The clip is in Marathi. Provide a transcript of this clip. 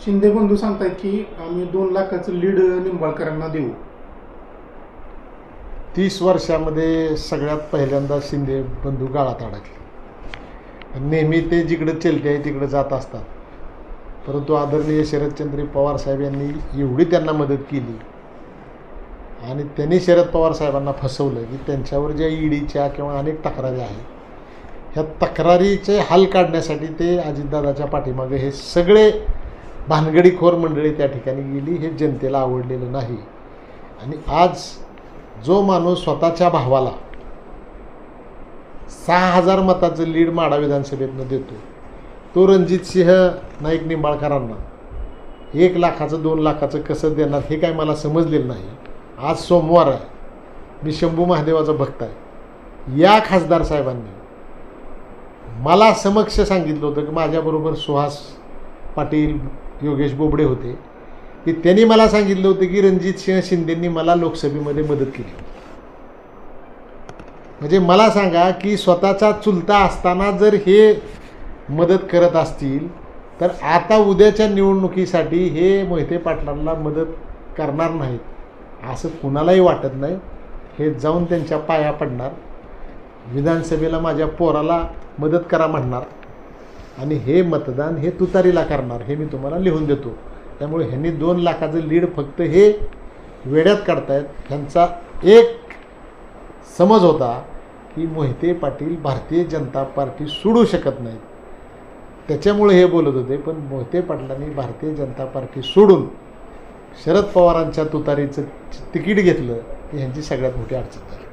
शिंदे बंधू सांगतायत की आम्ही दोन लाखाचं लीड निंबाळकरांना देऊ. तीस वर्षामध्ये सगळ्यात पहिल्यांदा शिंदे बंधू गाळात अडकले. नेहमी ते जिकडं चलते आहे तिकडं जात असतात. परंतु आदरणीय शरदचंद्र पवार साहेब यांनी एवढी त्यांना मदत केली. आणि त्यांनी शरद पवार साहेबांना फसवलं की त्यांच्यावर ज्या ईडीच्या किंवा अनेक तक्रारी आहेत ह्या तक्रारीचे हल काढण्यासाठी ते अजितदादाच्या पाठीमागे हे सगळे भानगडीखोर मंडळी त्या ठिकाणी गेली हे जनतेला आवडलेलं नाही. आणि आज जो माणूस स्वतःच्या भावाला सहा हजार मताचं लीड माडा विधानसभेतनं देतो तो रणजित सिंह नाईक निंबाळकरांना एक लाखाचं दोन लाखाचं कसं देणार हे काय मला समजलेलं नाही. आज सोमवार आहे. मी शंभू महादेवाचा भक्त आहे. या खासदार साहेबांनी मला समक्ष सांगितलं होतं की माझ्याबरोबर सुहास पाटील योगेश बोबडे होते की त्यांनी मला सांगितलं होतं की रणजित सिंह शिंदेंनी मला लोकसभेमध्ये मदत केली. म्हणजे मला सांगा की स्वतःचा चुलता असताना जर हे मदत करत असतील तर आता उद्याच्या निवडणुकीसाठी हे मोहिते पाटलांना मदत करणार नाहीत असं कुणालाही वाटत नाही. हे जाऊन त्यांच्या पाया पडणार. विधानसभेला माझ्या पोराला मदत करा म्हणणार. आणि हे मतदान हे तुतारीला करणार हे मी तुम्हाला लिहून देतो. त्यामुळे ह्यांनी दोन लाखाचं लीड फक्त हे वेड्यात काढतायत. ह्यांचा एक समज होता की मोहिते पाटील भारतीय जनता पार्टी सोडू शकत नाहीत. त्याच्यामुळे हे बोलत होते पण मोहिते पाटलांनी भारतीय जनता पार्टी सोडून शरद पवारांच्या तुतारीचं तिकीट घेतलं की ह्यांची सगळ्यात मोठी अडचण झाली.